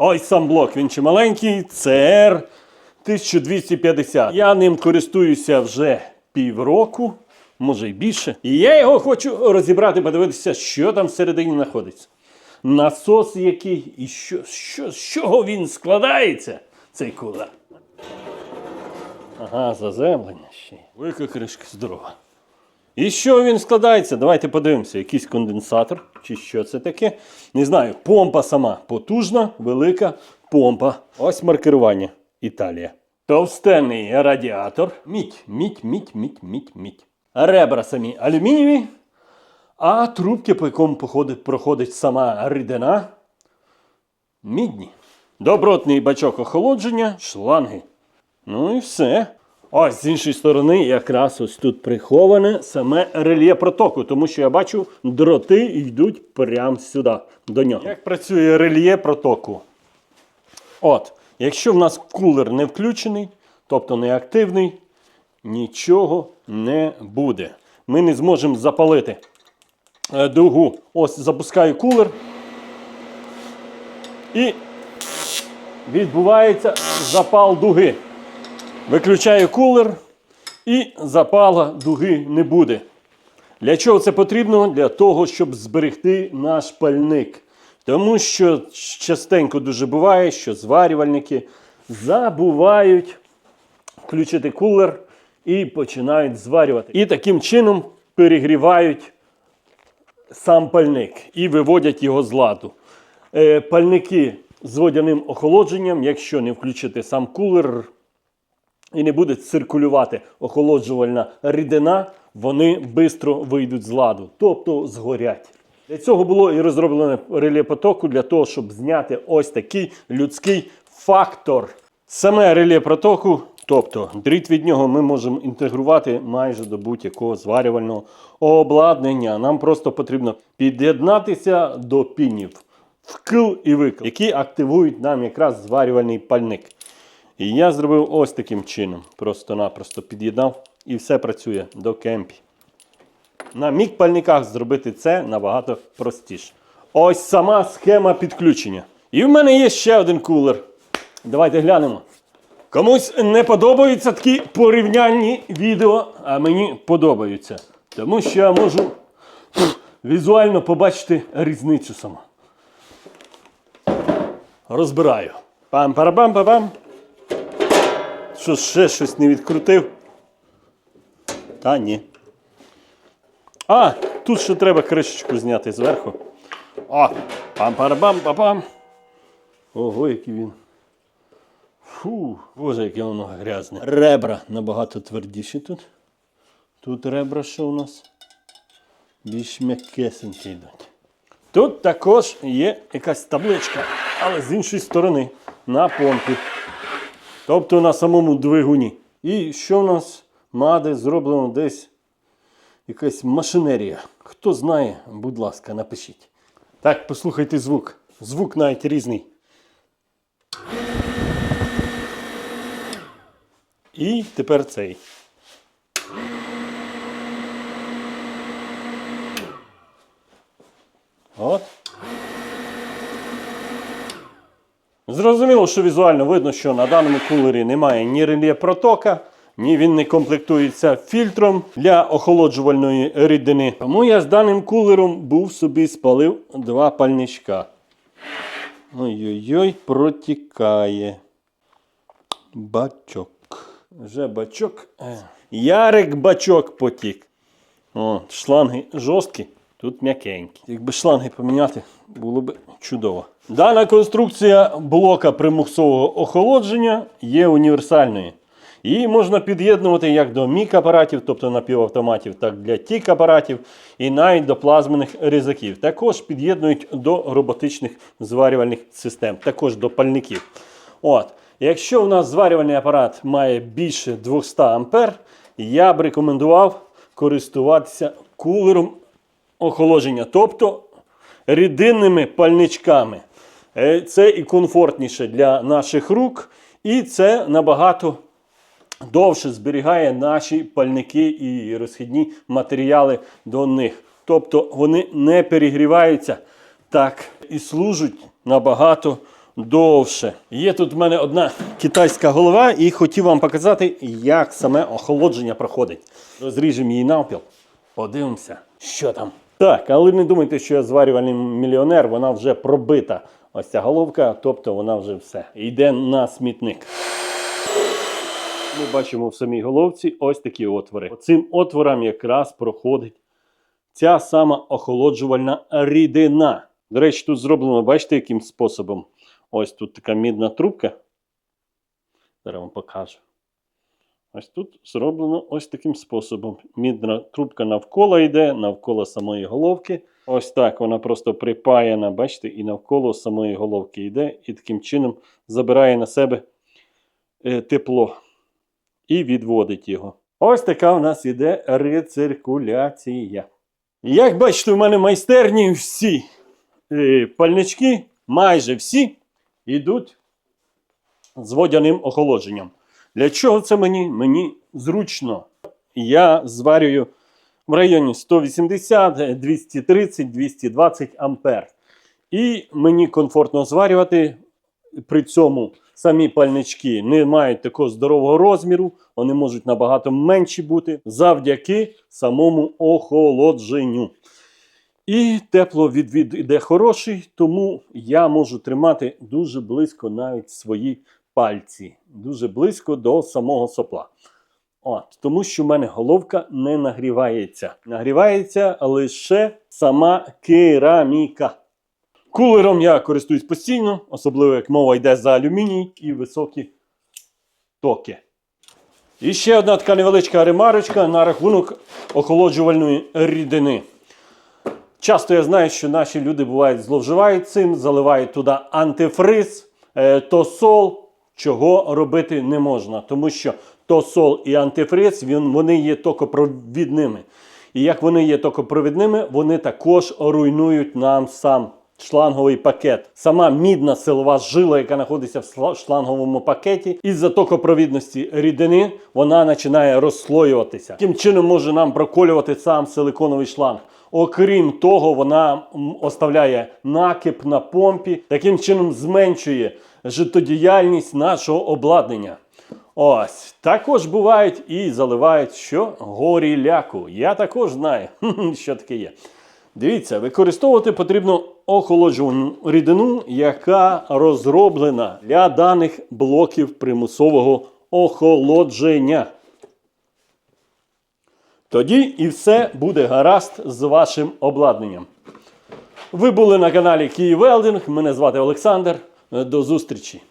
Ось сам блок, він чи маленький, CR 1250. Я ним користуюся вже півроку, може й більше. І я його хочу розібрати, подивитися, що там всередині знаходиться. Насос який і що, що, з чого він складається, цей кулер. Ага, заземлення ще. й. Велика кришка здорова. І що він складається? Давайте подивимося. Якийсь конденсатор, чи що це таке. Не знаю, помпа сама потужна, велика помпа. Ось маркерування. Італія. Товстенний радіатор. Мідь, мідь, мідь, мідь, мідь, мідь. Ребра самі алюмінієві, а трубки, по якому походить, проходить сама рідина, мідні. Добротний бачок охолодження, шланги. Ну і все. Ось з іншої сторони, якраз ось тут приховане саме рельє протоку, тому що я бачу, дроти йдуть прямо сюди, до нього. Як працює рельє протоку? От, якщо в нас кулер не включений, тобто не активний, нічого не буде. Ми не зможемо запалити е, дугу. Ось запускаю кулер. І відбувається запал дуги. Виключаю кулер і запала дуги не буде. Для чого це потрібно? Для того, щоб зберегти наш пальник. Тому що частенько дуже буває, що зварювальники забувають включити кулер і починають зварювати. І таким чином перегрівають сам пальник і виводять його з ладу. Е, пальники з водяним охолодженням, якщо не включити сам кулер і не буде циркулювати охолоджувальна рідина, вони швидко вийдуть з ладу, тобто згорять. Для цього було і розроблене реле потоку для того, щоб зняти ось такий людський фактор. Саме реле протоку, тобто дріт від нього ми можемо інтегрувати майже до будь-якого зварювального обладнання. Нам просто потрібно під'єднатися до пінів вкл і викл, які активують нам якраз зварювальний пальник. І я зробив ось таким чином. Просто-напросто під'єднав і все працює до кемпі. На мік-пальниках зробити це набагато простіше. Ось сама схема підключення. І в мене є ще один кулер. Давайте глянемо. Комусь не подобаються такі порівняльні відео, а мені подобаються. Тому що я можу візуально побачити різницю сама. Розбираю. Пам-парабам-пам. Що ще щось не відкрутив? Та ні. А, тут ще треба кришечку зняти зверху. О, пам-парабам-пам. Ого, який він. Фу, боже, яке воно грязне. Ребра набагато твердіші тут. Тут ребра що у нас? Більш м'якесенькі йдуть. Тут також є якась табличка, але з іншої сторони на помпі. Тобто на самому двигуні. І що в нас маде зроблено десь якась машинерія. Хто знає, будь ласка, напишіть. Так, послухайте звук. Звук навіть різний. І тепер цей. От. Зрозуміло, що візуально видно, що на даному кулері немає ні реле протока, ні він не комплектується фільтром для охолоджувальної рідини. Тому я з даним кулером був собі спалив два пальничка. Ой-ой-ой, протікає. Бачок. Вже бачок. Е. Ярик бачок потік. О, шланги жорсткі, тут м'якенькі. Якби шланги поміняти, було б чудово. Дана конструкція блока примусового охолодження є універсальною. Її можна під'єднувати як до мік-апаратів, тобто напівавтоматів, так для тік-апаратів і навіть до плазмених різаків. Також під'єднують до роботичних зварювальних систем, також до пальників. От. Якщо у нас зварювальний апарат має більше 200 А, я б рекомендував користуватися кулером охолодження, тобто рідинними пальничками. Е, Це і комфортніше для наших рук, і це набагато довше зберігає наші пальники і розхідні матеріали до них. Тобто вони не перегріваються так і служать набагато довше. Є тут в мене одна китайська голова, і хотів вам показати, як саме охолодження проходить. Розріжемо її навпіл. Подивимося, що там. Так, але не думайте, що я зварювальний мільйонер, вона вже пробита. Ось ця головка, тобто вона вже все. Йде на смітник. Ми бачимо в самій головці ось такі отвори. Цим отворам якраз проходить ця сама охолоджувальна рідина. До речі, тут зроблено, бачите, яким способом? Ось тут така мідна трубка. Зараз вам покажу. Ось тут зроблено ось таким способом. Мідна трубка навколо йде, навколо самої головки. Ось так вона просто припаяна, бачите, і навколо самої головки йде, і таким чином забирає на себе е, тепло і відводить його. Ось така у нас іде рециркуляція. Як бачите, у мене майстерні всі е, пальнички, майже всі, йдуть з водяним охолодженням. Для чого це мені? Мені зручно. Я зварюю в районі 180, 230, 220 ампер. І мені комфортно зварювати. При цьому самі пальнички не мають такого здорового розміру, вони можуть набагато менші бути завдяки самому охолодженню. І тепловідвід іде хороший, тому я можу тримати дуже близько навіть свої пальці, дуже близько до самого сопла. От, тому що в мене головка не нагрівається. Нагрівається лише сама кераміка. Кулером я користуюсь постійно, особливо як мова йде за алюміній і високі токи. І ще одна така невеличка ремарочка на рахунок охолоджувальної рідини. Часто я знаю, що наші люди бувають зловживають цим, заливають туди антифриз, е, тосол, чого робити не можна. Тому що тосол і антифриз він, вони є токопровідними. І як вони є токопровідними, вони також руйнують нам сам шланговий пакет. Сама мідна силова жила, яка знаходиться в шланговому пакеті, із-за токопровідності рідини вона починає розслоюватися. Таким чином може нам проколювати сам силиконовий шланг. Окрім того, вона оставляє накип на помпі, таким чином зменшує життєдіяльність нашого обладнання. Ось також бувають і заливають що горіляку. Я також знаю, що таке є. Дивіться, використовувати потрібно охолоджувальну рідину, яка розроблена для даних блоків примусового охолодження. Тоді і все буде гаразд з вашим обладнанням. Ви були на каналі Київ Велдинг. Мене звати Олександр. До зустрічі!